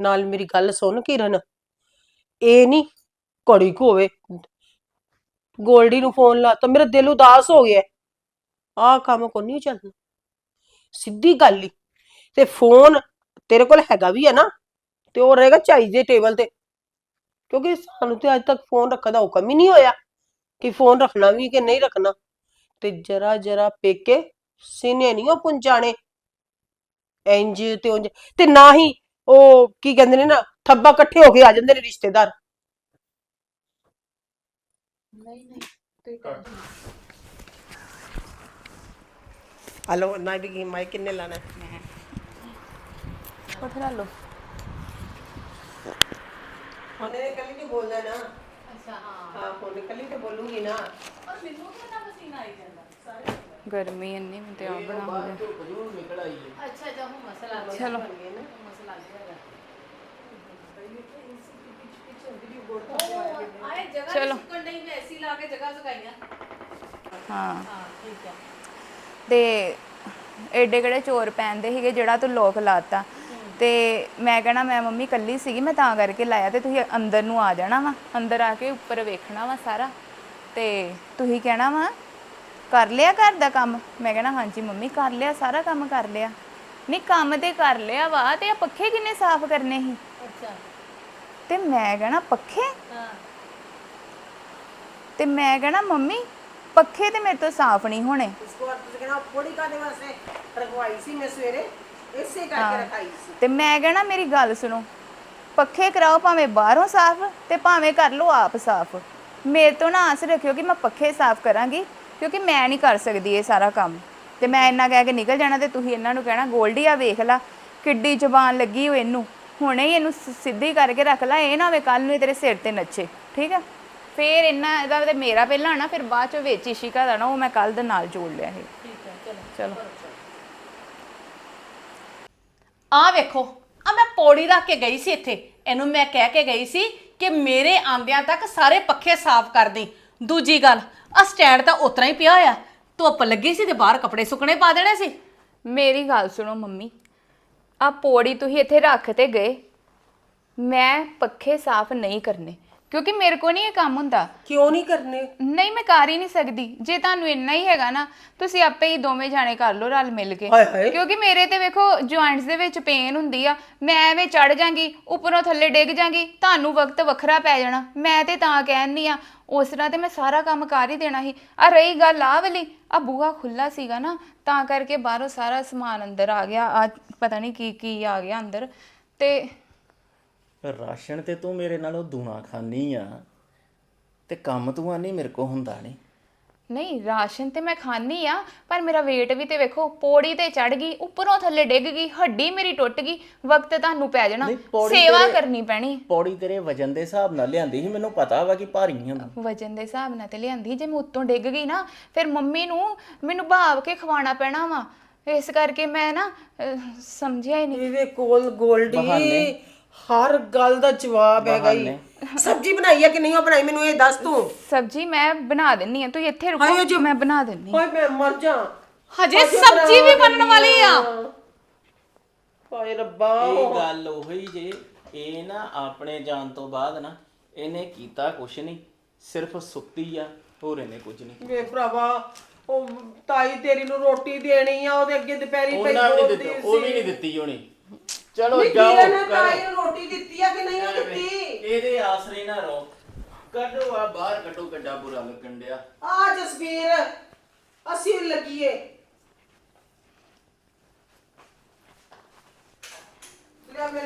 ਨਾਲ ਮੇਰੀ ਗੱਲ ਸੁਣ ਕਿਰਨ। ਇਹ ਨਹੀਂ ਘੜੀ ਕੁ ਹੋਵੇ। ਗੋਲਡੀ ਨੂੰ ਫੋਨ ਲਾ ਤਾਂ ਮੇਰਾ ਦਿਲ ਉਦਾਸ ਹੋ ਗਿਆ। ਆਹ ਕੰਮ ਕੋ ਨਹੀਂ ਚੱਲਣਾ। ਸਿੱਧੀ ਗੱਲ ਹੀ ਤੇ ਫੋਨ ਤੇਰੇ ਕੋਲ ਹੈਗਾ ਵੀ ਹੈ ਨਾ, ਤੇ ਉਹ ਰਹੇਗਾ ਚਾਹੀਦੇ ਟੇਬਲ ਤੇ। ਕਿਉਂਕਿ ਸਾਨੂੰ ਤੇ ਅੱਜ ਤੱਕ ਫੋਨ ਰੱਖਣ ਦਾ ਹੁਕਮ ਹੀ ਨਹੀਂ ਹੋਇਆ ਕਿ ਫੋਨ ਰੱਖਣਾ ਵੀ ਕਿ ਨਹੀਂ ਰੱਖਣਾ। ਤੇ ਜਰਾ ਜਰਾ ਪੇਕੇ, ਸੀਨੇ ਨਹੀਂ ਉਹ ਪੁੰਚਾਣੇ ਇੰਜ ਤੇ ਉਂਝ ਤੇ ਨਾ ਹੀ ਉਹ ਕੀ ਕਹਿੰਦੇ ਨੇ ਨਾ ਥੱਬਾ ਇਕੱਠੇ ਹੋ ਕੇ ਆ ਜਾਂਦੇ ਨੇ ਰਿਸ਼ਤੇਦਾਰ। ਨਹੀਂ ਨਹੀਂ ਤੇ ਕਰ ਹਲੋ ਨਾ ਵੀ ਮਾਈ ਕਿੰਨੇ ਲਾਣਾ? ਉੱਠ ਲੈ ਲੋ ਉਹਨੇ ਕੱਲੀ ਤੇ ਬੋਲਦਾ ਨਾ ਅੱਛਾ ਹਾਂ। ਹਾਂ ਉਹਨੇ ਕੱਲੀ ਤੇ ਬੋਲੂਗੀ ਨਾ। ਪਰ ਮੈਨੂੰ ਕਿੰਨਾ ਪਸੀਨਾ ਆਈ ਜਾਂਦਾ ਗਰਮੀ ਇੰਨੀ ਮੈਂ ਤੇ ਆ ਬਣਾਉਂਗਾ ਅੱਛਾ ਅੱਛਾ ਹੁਣ ਮਸਲਾ ਆ ਗਿਆ ਚਲੋ ਮਸਲਾ ਆ ਗਿਆ ਆਏ ਜਗ੍ਹਾ ਚਲੋ। ਸੁੱਕਣ ਨਹੀਂ ਮੈਂ ਐਸੀ ਲਾ ਕੇ ਜਗ੍ਹਾ ਸੁਕਾਈਆਂ। ਹਾਂ। ਹਾਂ ਠੀਕ ਹੈ। ਤੇ ਐਡੇ ਕਿਹੜੇ ਚੋਰ ਪੈਂਦੇ ਸੀਗੇ ਜਿਹੜਾ ਤੂੰ ਲੋਕ ਲਾਤਾ? ਤੇ ਮੈਂ ਕਹਿਣਾ ਮੈਂ ਮੰਮੀ ਕੱਲੀ ਸੀਗੀ ਮੈਂ ਤਾਂ ਕਰਕੇ ਲਾਇਆ ਤੇ ਤੁਸੀਂ ਅੰਦਰ ਨੂੰ ਆ ਜਾਣਾ ਵਾ ਅੰਦਰ ਆ ਕੇ ਉੱਪਰ ਵੇਖਣਾ ਵਾ ਸਾਰਾ। ਤੇ ਤੁਸੀਂ ਕਹਿਣਾ ਵਾ ਕਰ ਲਿਆ ਘਰ ਦਾ ਕੰਮ? ਮੈਂ ਕਹਿਣਾ ਹਾਂਜੀ ਮੰਮੀ ਕਰ ਲਿਆ ਸਾਰਾ ਕੰਮ ਕਰ ਲਿਆ। ਨਹੀਂ ਕੰਮ ਤੇ ਕਰ ਲਿਆ ਵਾ ਤੇ ਆ ਪੱਖੇ ਕਿੰਨੇ ਸਾਫ਼ ਕਰਨੇ ਸੀ? ਅੱਛਾ। ਤੇ ਮੈਂ ਕਹਿਣਾ ਪੱਖੇ? ਹਾਂ। ਤੇ ਮੈਂ ਕਹਿਣਾ ਮੰਮੀ ਪੱਖੇ ਤੇ ਮੇਰੇ ਤੋਂ ਸਾਫ਼ ਨਹੀਂ ਹੋਣੇ। ਇਸ ਵਾਰ ਤੁਸੀਂ ਕਹਿੰਦਾ ਥੋੜੀ ਕਾਦੇ ਵਾਸਤੇ? ਰਖਵਾਈ ਸੀ ਮੈਂ ਸਵੇਰੇ। ਇਸੇ ਕਰਕੇ ਰਖਾਈ ਸੀ। ਤੇ ਮੈਂ ਕਹਿਣਾ ਮੇਰੀ ਗੱਲ ਸੁਣੋ। ਪੱਖੇ ਕਰਾਓ ਭਾਵੇਂ ਬਾਹਰੋਂ ਸਾਫ਼ ਤੇ ਭਾਵੇਂ ਕਰ ਲਓ ਆਪ ਸਾਫ਼। ਮੇਰੇ ਤੋਂ ਨਾ ਆਸ ਰੱਖਿਓ ਕਿ ਮੈਂ ਪੱਖੇ ਸਾਫ਼ ਕਰਾਂਗੀ ਕਿਉਂਕਿ ਮੈਂ ਨਹੀਂ ਕਰ ਸਕਦੀ ਇਹ ਸਾਰਾ ਕੰਮ। ਤੇ ਮੈਂ ਇੰਨਾ ਕਹਿ ਕੇ ਨਿਕਲ ਜਾਣਾ ਤੇ ਤੁਸੀਂ ਇਹਨਾਂ ਨੂੰ ਕਹਿਣਾ ਗੋਲਡੀ ਆ ਵੇਖ ਲਾ ਕਿੱਡੀ ਜ਼ਬਾਨ ਲੱਗੀ ਹੋ ਇਹਨੂੰ। ਹੁਣੇ ਹੀ ਇਹਨੂੰ ਸਿੱਧੀ ਕਰਕੇ ਰੱਖ ਲੈ ਇਹ ਨਾ ਹੋਵੇ ਕੱਲ ਨੂੰ ਇਹ ਤੇਰੇ ਸਿਰ ਤੇ ਨੱਚੇ। ਠੀਕ ਆ? ਫੇਰ ਇਹਨਾਂ ਇਹਦਾ ਤੇ ਮੇਰਾ ਪਹਿਲਾਂ ਆਣਾ ਫਿਰ ਬਾਅਦ ਚ ਵਿੱਚ ਇਸ਼ਿਕਾ ਦਾ ਨਾ ਉਹ ਮੈਂ ਕੱਲ ਦੇ ਨਾਲ ਜੋੜ ਲਿਆ ਇਹ। ਠੀਕ ਹੈ ਚਲੋ। ਚਲੋ। ਆਹ ਵੇਖੋ ਆ ਮੈਂ ਪੌੜੀ ਰੱਖ ਕੇ ਗਈ ਸੀ ਇੱਥੇ। ਇਹਨੂੰ ਮੈਂ ਕਹਿ ਕੇ ਗਈ ਸੀ ਕਿ ਮੇਰੇ ਆਂਦਿਆਂ ਤੱਕ ਸਾਰੇ ਪੱਖੇ ਸਾਫ਼ ਕਰ ਦੇ ਦੂਜੀ ਗੱਲ ਆ ਸਟੈਂਡ ਤਾਂ ਉਤਰਾ ਹੀ ਪਿਆ ਆ। ਧੁੱਪ ਲੱਗੀ ਸੀ ਤੇ ਬਾਹਰ ਕੱਪੜੇ ਸੁੱਕਣੇ ਪਾ ਦੇਣੇ ਸੀ। ਮੇਰੀ ਗੱਲ ਸੁਣੋ ਮੰਮੀ ਆ ਪੌੜੀ ਤੁਸੀਂ ਇੱਥੇ ਰੱਖ ਤੇ ਗਏ। ਮੈਂ ਪੱਖੇ ਸਾਫ਼ ਨਹੀਂ ਕਰਨੇ। ਕਿਉਂਕਿ ਮੇਰੇ ਕੋ ਨਹੀਂ ਇਹ ਕੰਮ ਹੁੰਦਾ। ਕਿਉਂ ਨਹੀਂ ਕਰਨੇ? ਨਹੀਂ ਮੈਂ ਕਰ ਹੀ ਨਹੀਂ ਸਕਦੀ। ਜੇ ਤੁਹਾਨੂੰ ਇੰਨਾ ਹੀ ਹੈਗਾ ਨਾ ਤੁਸੀਂ ਆਪੇ ਹੀ ਦੋਵੇਂ ਜਾਣੇ ਕਰ ਲਓ ਰਲ ਮਿਲ ਕੇ। ਹਾਏ ਹਾਏ। ਕਿਉਂਕਿ ਮੇਰੇ ਤੇ ਵੇਖੋ ਜੁਆਇੰਟਸ ਦੇ ਵਿੱਚ ਪੇਨ ਹੁੰਦੀ ਆ। ਮੈਂ ਐਵੇਂ ਚੜ ਜਾਂਗੀ ਉੱਪਰੋਂ ਥੱਲੇ ਡਿੱਗ ਜਾਂਗੀ ਤੁਹਾਨੂੰ ਵਕਤ ਵੱਖਰਾ ਪੈ ਜਾਣਾ। ਮੈਂ ਤੇ ਤਾਂ ਕਹਿਣੀ ਆ ਉਸ ਤਰ੍ਹਾਂ ਤੇ ਮੈਂ ਸਾਰਾ ਕੰਮ ਕਰ ਹੀ ਦੇਣਾ ਸੀ। ਆ ਰਹੀ ਗੱਲ ਆ ਵਾਲੀ ਆ ਬੂਹਾ ਖੁੱਲਾ ਸੀਗਾ ਨਾ ਤਾਂ ਕਰਕੇ ਬਾਹਰੋਂ ਸਾਰਾ ਸਮਾਨ ਅੰਦਰ ਆ ਗਿਆ। ਆ ਪਤਾ ਨਹੀਂ ਕੀ ਕੀ ਆ ਗਿਆ ਅੰਦਰ। ਤੇ ਰਾਸ਼ਨ ਤੇ ਤੂੰ ਮੇਰੇ ਨਾਲੋਂ ਦੂਣਾ ਖਾਨੀ ਆ। ਤੇ ਕੰਮ ਤੂੰ ਆਨੀ ਮੇਰੇ ਕੋ ਹੁੰਦਾ ਨਹੀਂ ਨਹੀਂ ਰਾਸ਼ਨ ਤੇ ਮੈਂ ਖਾਣੀ ਆ ਪਰ ਮੇਰਾ weight ਵੀ ਤੇ ਵੇਖੋ ਪੌੜੀ ਤੇ ਚੜ ਗਈ ਉੱਪਰੋਂ ਥੱਲੇ ਡਿੱਗ ਗਈ ਹੱਡੀ ਮੇਰੀ ਟੁੱਟ ਗਈ ਵਕਤ ਤੁਹਾਨੂੰ ਪੈ ਜਾਣਾ ਨਹੀਂ, ਪੌੜੀ ਸੇਵਾ ਤੇਰੇ- ਕਰਨੀ ਪੈਣੀ। ਪੌੜੀ ਤੇਰੇ ਵਜਨ ਦੇ ਹਿਸਾਬ ਨਾਲ ਲਿਆਂਦੀ ਸੀ ਮੈਨੂੰ ਪਤਾ ਵਾ ਕਿ ਭਾਰੀ ਆ। ਵਜਨ ਦੇ ਹਿਸਾਬ ਨਾਲ ਤੇ ਲਿਆਂਦੀ ਜੇ ਮੈਂ ਉੱਤੋਂ ਡਿੱਗ ਗਈ ਨਾ ਫਿਰ ਮੰਮੀ ਨੂੰ ਮੈਨੂੰ ਭਾਵ ਕੇ ਖਵਾਉਣਾ ਪੈਣਾ ਵਾ। ਇਸ ਕਰਕੇ ਮੈਂ ਨਾ ਅਹ, ਸਮਝਿਆ ਹੀ ਨਹੀਂ। ਇਹਦੇ ਕੋਲ ਗੋਲਡੀ ਬਹਾਨੇ। ਹਰ ਗੱਲ ਦਾ ਜਵਾਬ ਹੈਗਾ ਹੀ ਸਬਜ਼ੀ ਬਣਾਈ ਹੈ ਕਿ ਨਹੀਂ ਉਹ ਬਣਾਈ? ਮੈਨੂੰ ਇਹ ਦੱਸ ਤੂੰ। ਸਬਜੀ ਮੈਂ ਬਣਾ ਦਿੰਨੀ ਆ। ਤੂੰ ਇੱਥੇ ਹਾਏ ਰੁਕੋ ਜੋ- ਮੈਂ ਬਣਾ ਦਿੰਨੀ ਓਏ ਮੈਂ ਮਰ ਜਾ। ਹਜੇ ਸਬਜ਼ੀ ਵੀ ਬਣਨ ਵਾਲੀ ਆ। ਹਾਏ ਰੱਬਾ ਇਹ ਗੱਲ ਉਹੀ ਜੇ ਇਹ ਨਾ ਆਪਣੇ ਜਾਣ ਤੋਂ ਬਾਅਦ ਨਾ ਇਹਨੇ ਕੀਤਾ ਕੁਛ ਨਹੀਂ। ਸਿਰਫ ਸੁੱਤੀ ਆ ਹੋਰ ਇਹਨੇ ਕੁਝ ਨਹੀਂ ਵੇ ਭਰਾਵਾ ਉਹ ਤਾਈ ਤੇਰੀ ਨੂੰ ਰੋਟੀ ਦੇਣੀ ਆ ਉਹਦੇ ਅੱਗੇ ਦੁਪਹਿਰੀ ਪਈ ਉਹਨਾਂ ਵੀ ਨਹੀਂ ਬੋਲਦੀ ਦਿੱਤਾ ਉਹ ਵੀ ਨਹੀਂ ਦਿੱਤੀ ਹੋਣੀ। ਚਲੋ ਜਾਓ ਕਿਰਨ ਰੋਟੀ ਦਿੱਤੀ ਆ ਕਿ ਨਹੀਂ ਦਿੱਤੀ? ਇਹਦੇ ਆਸਰੇ ਨਾ ਰਹੋ। ਕੱਢੋ ਆ ਬਾਹਰ ਕੱਢੋ ਕਿੱਡਾ ਬੁਰਾ ਲੱਗਣ ਡਿਆ। ਆ ਜਸਵੀਰ ਅਸੀਂ ਲੱਗੀਏ। ਲੈ ਮੇਰੇ